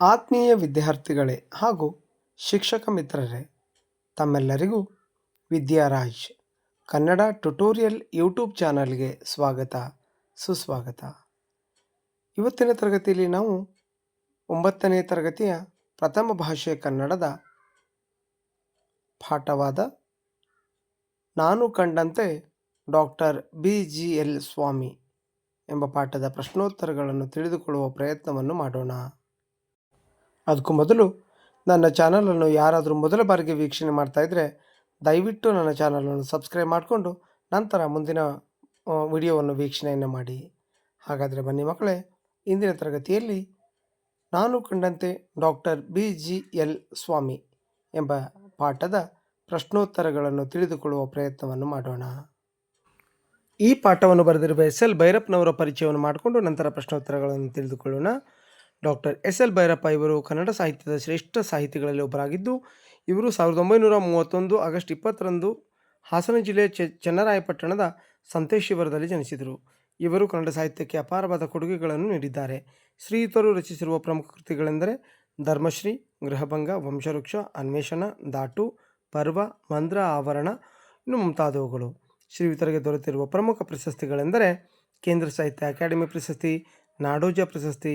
ಆತ್ಮೀಯ ವಿದ್ಯಾರ್ಥಿಗಳೇ ಹಾಗೂ ಶಿಕ್ಷಕ ಮಿತ್ರರೇ, ತಮ್ಮೆಲ್ಲರಿಗೂ ವಿದ್ಯಾರಾಜ್ ಕನ್ನಡ ಟ್ಯುಟೋರಿಯಲ್ ಯೂಟ್ಯೂಬ್ ಚಾನಲ್ಗೆ ಸ್ವಾಗತ, ಸುಸ್ವಾಗತ. ಇವತ್ತಿನ ತರಗತಿಯಲ್ಲಿ ನಾವು ಒಂಬತ್ತನೇ ತರಗತಿಯ ಪ್ರಥಮ ಭಾಷೆ ಕನ್ನಡದ ಪಾಠವಾದ ನಾನು ಕಂಡಂತೆ doctor B G L Swamy ಎಂಬ ಪಾಠದ ಪ್ರಶ್ನೋತ್ತರಗಳನ್ನು ತಿಳಿದುಕೊಳ್ಳುವ ಪ್ರಯತ್ನವನ್ನು ಮಾಡೋಣ. ಅದಕ್ಕೂ ಮೊದಲು ನನ್ನ ಚಾನಲನ್ನು ಯಾರಾದರೂ ಮೊದಲ ಬಾರಿಗೆ ವೀಕ್ಷಣೆ ಮಾಡ್ತಾ ಇದ್ದರೆ ದಯವಿಟ್ಟು ನನ್ನ ಚಾನಲನ್ನು ಸಬ್ಸ್ಕ್ರೈಬ್ ಮಾಡಿಕೊಂಡು ನಂತರ ಮುಂದಿನ ವಿಡಿಯೋವನ್ನು ವೀಕ್ಷಣೆಯನ್ನು ಮಾಡಿ. ಹಾಗಾದರೆ ಬನ್ನಿ ಮಕ್ಕಳೇ, ಇಂದಿನ ತರಗತಿಯಲ್ಲಿ ನಾನು ಕಂಡಂತೆ doctor B G L Swamy ಎಂಬ ಪಾಠದ ಪ್ರಶ್ನೋತ್ತರಗಳನ್ನು ತಿಳಿದುಕೊಳ್ಳುವ ಪ್ರಯತ್ನವನ್ನು ಮಾಡೋಣ. ಈ ಪಾಠವನ್ನು ಬರೆದಿರುವ ಎಸ್ ಎಲ್ ಭೈರಪ್ಪನವರ ಪರಿಚಯವನ್ನು ಮಾಡಿಕೊಂಡು ನಂತರ ಪ್ರಶ್ನೋತ್ತರಗಳನ್ನು ತಿಳಿದುಕೊಳ್ಳೋಣ. ಡಾಕ್ಟರ್ ಎಸ್ ಎಲ್ ಭೈರಪ್ಪ ಇವರು ಕನ್ನಡ ಸಾಹಿತ್ಯದ ಶ್ರೇಷ್ಠ ಸಾಹಿತಿಗಳಲ್ಲಿ ಒಬ್ಬರಾಗಿದ್ದು, ಇವರು ಸಾವಿರದ ಒಂಬೈನೂರ ಮೂವತ್ತೊಂದು ಆಗಸ್ಟ್ ಇಪ್ಪತ್ತರಂದು ಹಾಸನ ಜಿಲ್ಲೆಯ ಚೆನ್ನರಾಯಪಟ್ಟಣದ ಸಂತೇಶಿವರದಲ್ಲಿ ಜನಿಸಿದರು. ಇವರು ಕನ್ನಡ ಸಾಹಿತ್ಯಕ್ಕೆ ಅಪಾರವಾದ ಕೊಡುಗೆಗಳನ್ನು ನೀಡಿದ್ದಾರೆ. ಶ್ರೀಯುತರು ರಚಿಸಿರುವ ಪ್ರಮುಖ ಕೃತಿಗಳೆಂದರೆ ಧರ್ಮಶ್ರೀ, ಗೃಹಭಂಗ, ವಂಶವೃಕ್ಷ, ಅನ್ವೇಷಣ, ದಾಟು, ಪರ್ವ, ಮಂದ್ರ, ಆವರಣ, ಇನ್ನು ಮುಂತಾದವುಗಳು. ಶ್ರೀಯುತರಿಗೆ ದೊರೆತಿರುವ ಪ್ರಮುಖ ಪ್ರಶಸ್ತಿಗಳೆಂದರೆ ಕೇಂದ್ರ ಸಾಹಿತ್ಯ ಅಕಾಡೆಮಿ ಪ್ರಶಸ್ತಿ, ನಾಡೋಜ ಪ್ರಶಸ್ತಿ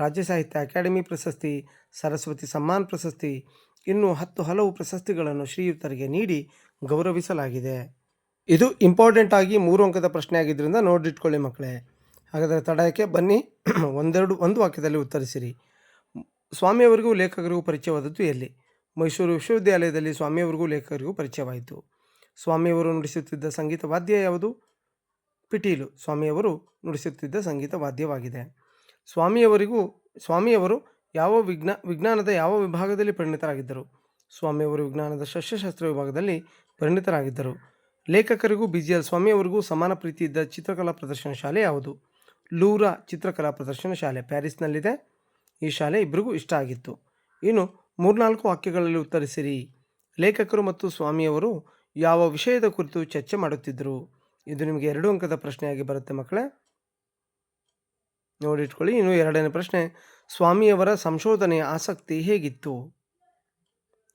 ರಾಜ್ಯ ಸಾಹಿತ್ಯ ಅಕಾಡೆಮಿ ಪ್ರಶಸ್ತಿ, ಸರಸ್ವತಿ ಸಮ್ಮಾನ್ ಪ್ರಶಸ್ತಿ, ಇನ್ನು ಹತ್ತು ಹಲವು ಪ್ರಶಸ್ತಿಗಳನ್ನು ಶ್ರೀಯುತರಿಗೆ ನೀಡಿ ಗೌರವಿಸಲಾಗಿದೆ. ಇದು ಇಂಪಾರ್ಟೆಂಟ್ ಆಗಿ ಮೂರು ಅಂಕದ ಪ್ರಶ್ನೆ ಆಗಿದ್ದರಿಂದ ನೋಡಿಟ್ಕೊಳ್ಳಿ ಮಕ್ಕಳೇ. ಹಾಗಾದರೆ ತಡಯಕ್ಕೆ ಬನ್ನಿ, ಒಂದೆರಡು, ಒಂದು ವಾಕ್ಯದಲ್ಲಿ ಉತ್ತರಿಸಿರಿ. ಸ್ವಾಮಿಯವರಿಗೂ ಲೇಖಕರಿಗೂ ಪರಿಚಯವಾದದ್ದು ಎಲ್ಲಿ? ಮೈಸೂರು ವಿಶ್ವವಿದ್ಯಾಲಯದಲ್ಲಿ ಸ್ವಾಮಿಯವರಿಗೂ ಲೇಖಕರಿಗೂ ಪರಿಚಯವಾಯಿತು. ಸ್ವಾಮಿಯವರು ನುಡಿಸುತ್ತಿದ್ದ ಸಂಗೀತ ವಾದ್ಯ ಯಾವುದು? ಪಿಟೀಲು. ಸ್ವಾಮಿಯವರು ನುಡಿಸುತ್ತಿದ್ದ ಸಂಗೀತ ವಾದ್ಯವಾಗಿದೆ. ಸ್ವಾಮಿಯವರಿಗೂ, ಸ್ವಾಮಿಯವರು ಯಾವ ವಿಜ್ಞ, ವಿಜ್ಞಾನದ ಯಾವ ವಿಭಾಗದಲ್ಲಿ ಪರಿಣಿತರಾಗಿದ್ದರು? ಸ್ವಾಮಿಯವರು ವಿಜ್ಞಾನದ ಸಸ್ಯಶಾಸ್ತ್ರ ವಿಭಾಗದಲ್ಲಿ ಪರಿಣಿತರಾಗಿದ್ದರು. ಲೇಖಕರಿಗೂ ಬಿ ಜಿ ಎಲ್ ಸ್ವಾಮಿಯವರಿಗೂ ಸಮಾನ ಪ್ರೀತಿ ಇದ್ದ ಚಿತ್ರಕಲಾ ಪ್ರದರ್ಶನ ಶಾಲೆ ಯಾವುದು? ಲೂರಾ ಚಿತ್ರಕಲಾ ಪ್ರದರ್ಶನ ಶಾಲೆ ಪ್ಯಾರಿಸ್ನಲ್ಲಿದೆ. ಈ ಶಾಲೆ ಇಬ್ಬರಿಗೂ ಇಷ್ಟ ಆಗಿತ್ತು. ಇನ್ನು ಮೂರ್ನಾಲ್ಕು ವಾಕ್ಯಗಳಲ್ಲಿ ಉತ್ತರಿಸಿರಿ. ಲೇಖಕರು ಮತ್ತು ಸ್ವಾಮಿಯವರು ಯಾವ ವಿಷಯದ ಕುರಿತು ಚರ್ಚೆ ಮಾಡುತ್ತಿದ್ದರು? ಇದು ನಿಮಗೆ ಎರಡು ಅಂಕದ ಪ್ರಶ್ನೆಯಾಗಿ ಬರುತ್ತೆ ಮಕ್ಕಳೇ. ನೋಡಿಟ್ಕೊಳ್ಳಿ. ಇನ್ನು ಎರಡನೇ ಪ್ರಶ್ನೆ, ಸ್ವಾಮಿಯವರ ಸಂಶೋಧನೆಯ ಆಸಕ್ತಿ ಹೇಗಿತ್ತು?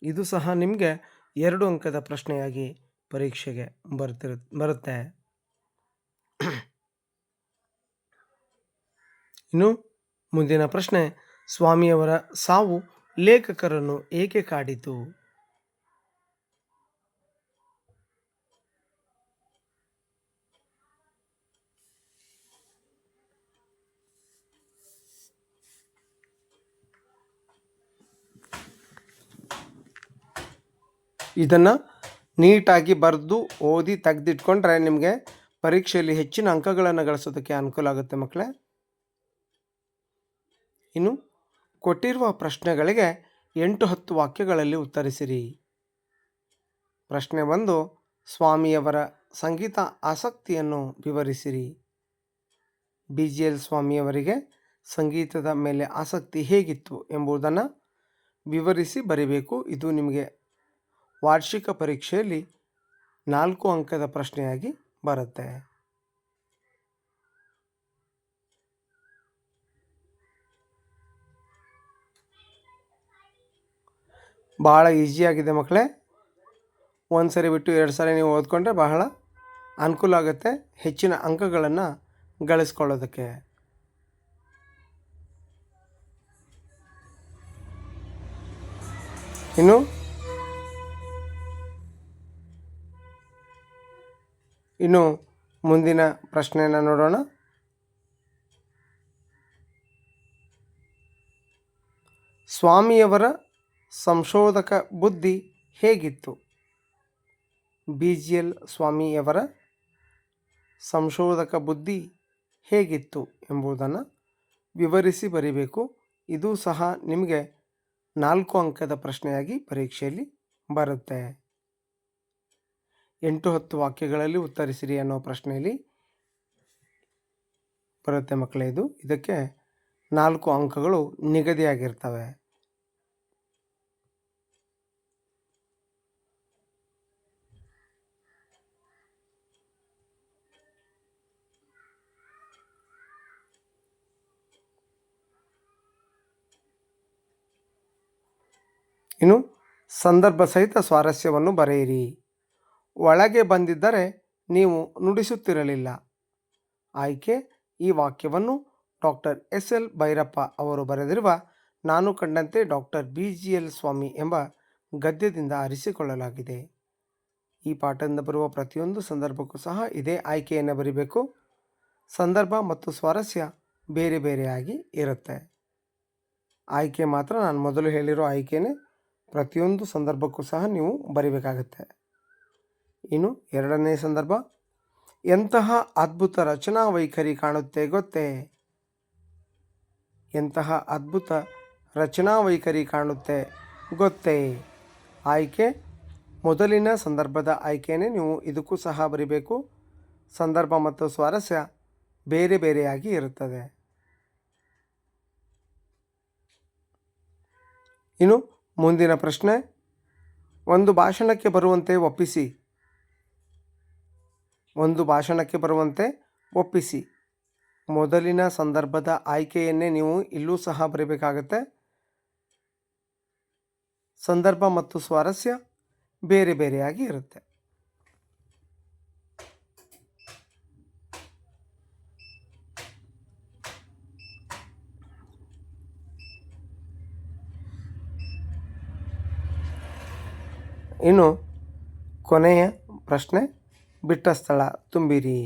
ಇದು ಸಹ ನಿಮಗೆ ಎರಡು ಅಂಕದ ಪ್ರಶ್ನೆಯಾಗಿ ಪರೀಕ್ಷೆಗೆ ಬರ್ತಿರು, ಬರುತ್ತೆ. ಇನ್ನು ಮುಂದಿನ ಪ್ರಶ್ನೆ, ಸ್ವಾಮಿಯವರ ಸಾವು ಲೇಖಕರನ್ನು ಏಕೆ ಕಾಡಿತು? ಇದನ್ನು ನೀಟಾಗಿ ಬರೆದು ಓದಿ ತೆಗೆದಿಟ್ಕೊಂಡ್ರೆ ನಿಮಗೆ ಪರೀಕ್ಷೆಯಲ್ಲಿ ಹೆಚ್ಚಿನ ಅಂಕಗಳನ್ನು ಗಳಿಸೋದಕ್ಕೆ ಅನುಕೂಲ ಆಗುತ್ತೆ ಮಕ್ಕಳೇ. ಇನ್ನು ಕೊಟ್ಟಿರುವ ಪ್ರಶ್ನೆಗಳಿಗೆ ಎಂಟು ಹತ್ತು ವಾಕ್ಯಗಳಲ್ಲಿ ಉತ್ತರಿಸಿರಿ. ಪ್ರಶ್ನೆ ಒಂದು, ಸ್ವಾಮಿಯವರ ಸಂಗೀತ ಆಸಕ್ತಿಯನ್ನು ವಿವರಿಸಿರಿ. ಬಿ ಜಿ ಎಲ್ ಸ್ವಾಮಿಯವರಿಗೆ ಸಂಗೀತದ ಮೇಲೆ ಆಸಕ್ತಿ ಹೇಗಿತ್ತು ಎಂಬುದನ್ನು ವಿವರಿಸಿ ಬರೀಬೇಕು. ಇದು ನಿಮಗೆ ವಾರ್ಷಿಕ ಪರೀಕ್ಷೆಯಲ್ಲಿ ನಾಲ್ಕು ಅಂಕದ ಪ್ರಶ್ನೆಯಾಗಿ ಬರುತ್ತೆ. ಬಹಳ ಈಸಿಯಾಗಿದೆ ಮಕ್ಕಳೇ. ಒಂದು ಸರಿ ಬಿಟ್ಟು ಎರಡು ಸಾರಿ ನೀವು ಓದ್ಕೊಂಡ್ರೆ ಬಹಳ ಅನುಕೂಲ ಆಗುತ್ತೆ ಹೆಚ್ಚಿನ ಅಂಕಗಳನ್ನು ಗಳಿಸ್ಕೊಳ್ಳೋದಕ್ಕೆ. ಇನ್ನು ಇನ್ನು ಮುಂದಿನ ಪ್ರಶ್ನೆಯನ್ನು ನೋಡೋಣ. ಸ್ವಾಮಿಯವರ ಸಂಶೋಧಕ ಬುದ್ಧಿ ಹೇಗಿತ್ತು? ಬಿ ಜಿ ಎಲ್ ಸ್ವಾಮಿಯವರ ಸಂಶೋಧಕ ಬುದ್ಧಿ ಹೇಗಿತ್ತು ಎಂಬುದನ್ನು ವಿವರಿಸಿ ಬರೀಬೇಕು. ಇದು ಸಹ ನಿಮಗೆ ನಾಲ್ಕು ಅಂಕದ ಪ್ರಶ್ನೆಯಾಗಿ ಪರೀಕ್ಷೆಯಲ್ಲಿ ಬರುತ್ತೆ. ಎಂಟು ಹತ್ತು ವಾಕ್ಯಗಳಲ್ಲಿ ಉತ್ತರಿಸಿರಿ ಅನ್ನೋ ಪ್ರಶ್ನೆಯಲ್ಲಿ ಬರುತ್ತೆ ಮಕ್ಕಳೇ ಇದು. ಇದಕ್ಕೆ ನಾಲ್ಕು ಅಂಕಗಳು ನಿಗದಿಯಾಗಿರ್ತವೆ. ಇನ್ನು ಸಂದರ್ಭ ಸಹಿತ ಸ್ವಾರಸ್ಯವನ್ನು ಬರೆಯಿರಿ. ಒಳಗೆ ಬಂದಿದ್ದರೆ ನೀವು ನುಡಿಸುತ್ತಿರಲಿಲ್ಲ. ಆಯ್ಕೆ, ಈ ವಾಕ್ಯವನ್ನು ಡಾಕ್ಟರ್ ಎಸ್ ಎಲ್ ಭೈರಪ್ಪ ಅವರು ಬರೆದಿರುವ ನಾನು ಕಂಡಂತೆ doctor B G L Swamy ಎಂಬ ಗದ್ಯದಿಂದ ಆರಿಸಿಕೊಳ್ಳಲಾಗಿದೆ. ಈ ಪಾಠದಿಂದ ಬರುವ ಪ್ರತಿಯೊಂದು ಸಂದರ್ಭಕ್ಕೂ ಸಹ ಇದೇ ಆಯ್ಕೆಯನ್ನು ಬರಿಬೇಕು. ಸಂದರ್ಭ ಮತ್ತು ಸ್ವಾರಸ್ಯ ಬೇರೆ ಬೇರೆಯಾಗಿ ಇರುತ್ತೆ. ಆಯ್ಕೆ ಮಾತ್ರ ನಾನು ಮೊದಲು ಹೇಳಿರೋ ಆಯ್ಕೆನೇ. ಪ್ರತಿಯೊಂದು ಸಂದರ್ಭಕ್ಕೂ ಸಹ ನೀವು ಬರಿಬೇಕಾಗತ್ತೆ. ಇನ್ನು ಎರಡನೇ ಸಂದರ್ಭ. ಎಂತಹ ಅದ್ಭುತ ರಚನಾ ವೈಖರಿ ಕಾಣುತ್ತೆ ಗೊತ್ತೇ? ಎಂತಹ ಅದ್ಭುತ ರಚನಾ ವೈಖರಿ ಕಾಣುತ್ತೆ ಗೊತ್ತೇ? ಆಯ್ಕೆ. ಮೊದಲಿನ ಸಂದರ್ಭದ ಆಯ್ಕೆಯೇ ನೀವು ಇದಕ್ಕೂ ಸಹ ಬರಿಬೇಕು. ಸಂದರ್ಭ ಮತ್ತು ಸ್ವಾರಸ್ಯ ಬೇರೆ ಬೇರೆಯಾಗಿ ಇರುತ್ತದೆ. ಇನ್ನು ಮುಂದಿನ ಪ್ರಶ್ನೆ. ಒಂದು ಭಾಷಣಕ್ಕೆ ಬರುವಂತೆ ಒಪ್ಪಿಸಿ. ಒಂದು ಭಾಷಣಕ್ಕೆ ಬರುವಂತೆ ಒಪ್ಪಿಸಿ. ಮೊದಲಿನ ಸಂದರ್ಭದ ಆಯ್ಕೆಯನ್ನೇ ನೀವು ಇಲ್ಲೂ ಸಹ ಬರೀಬೇಕಾಗತ್ತೆ. ಸಂದರ್ಭ ಮತ್ತು ಸ್ವಾರಸ್ಯ ಬೇರೆ ಬೇರೆಯಾಗಿ ಇರುತ್ತೆ. ಇನ್ನು ಕೊನೆಯ ಪ್ರಶ್ನೆ. ಬಿಟ್ಟ ಸ್ಥಳ ತುಂಬಿರಿ.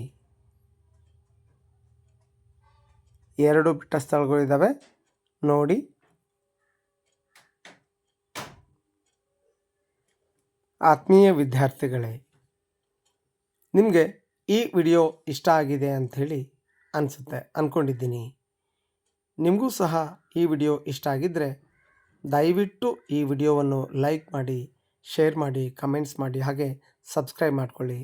ಎರಡು ಬಿಟ್ಟ ಸ್ಥಳಗಳಿದ್ದಾವೆ ನೋಡಿ. ಆತ್ಮೀಯ ವಿದ್ಯಾರ್ಥಿಗಳೇ, ನಿಮಗೆ ಈ ವಿಡಿಯೋ ಇಷ್ಟ ಆಗಿದೆ ಅಂಥೇಳಿ ಅನಿಸುತ್ತೆ ಅಂದ್ಕೊಂಡಿದ್ದೀನಿ ನಿಮಗೂ ಸಹ ಈ ವಿಡಿಯೋ ಇಷ್ಟ ಆಗಿದ್ದರೆ ದಯವಿಟ್ಟು ಈ ವಿಡಿಯೋವನ್ನು ಲೈಕ್ ಮಾಡಿ, ಶೇರ್ ಮಾಡಿ, ಕಮೆಂಟ್ಸ್ ಮಾಡಿ, ಹಾಗೆ ಸಬ್ಸ್ಕ್ರೈಬ್ ಮಾಡಿಕೊಳ್ಳಿ.